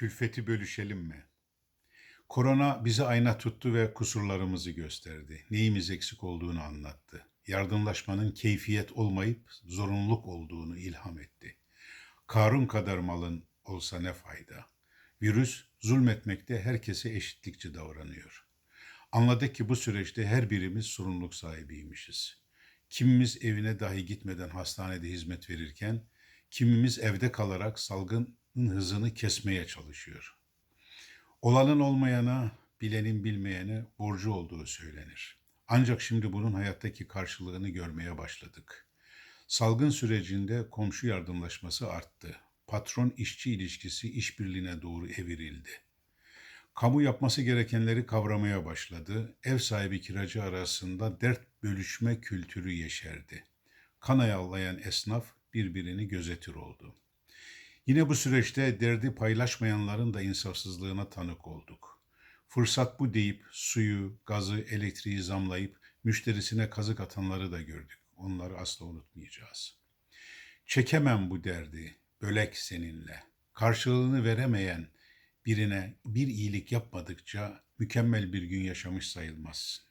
Külfeti bölüşelim mi? Korona bizi ayna tuttu ve kusurlarımızı gösterdi. Neyimiz eksik olduğunu anlattı. Yardımlaşmanın keyfiyet olmayıp zorunluluk olduğunu ilham etti. Karun kadar malın olsa ne fayda? Virüs zulmetmekte herkese eşitlikçi davranıyor. Anladık ki bu süreçte her birimiz sorumluluk sahibiymişiz. Kimimiz evine dahi gitmeden hastanede hizmet verirken, kimimiz evde kalarak salgının hızını kesmeye çalışıyor. Olanın olmayana, bilenin bilmeyene borcu olduğu söylenir. Ancak şimdi bunun hayattaki karşılığını görmeye başladık. Salgın sürecinde komşu yardımlaşması arttı. Patron işçi ilişkisi işbirliğine doğru evrildi. Kamu yapması gerekenleri kavramaya başladı. Ev sahibi kiracı arasında dert bölüşme kültürü yeşerdi. Kan ayarlayan esnaf birbirini gözetir oldu. Yine bu süreçte derdi paylaşmayanların da insafsızlığına tanık olduk. Fırsat bu deyip suyu, gazı, elektriği zamlayıp müşterisine kazık atanları da gördük. Onları asla unutmayacağız. Çekemem bu derdi, bölek seninle. Karşılığını veremeyen birine bir iyilik yapmadıkça mükemmel bir gün yaşamış sayılmazsın.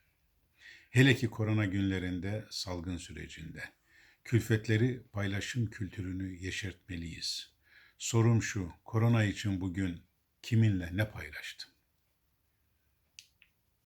Hele ki korona günlerinde, salgın sürecinde. Külfetleri paylaşım kültürünü yeşertmeliyiz. Sorum şu, korona için bugün kiminle ne paylaştım?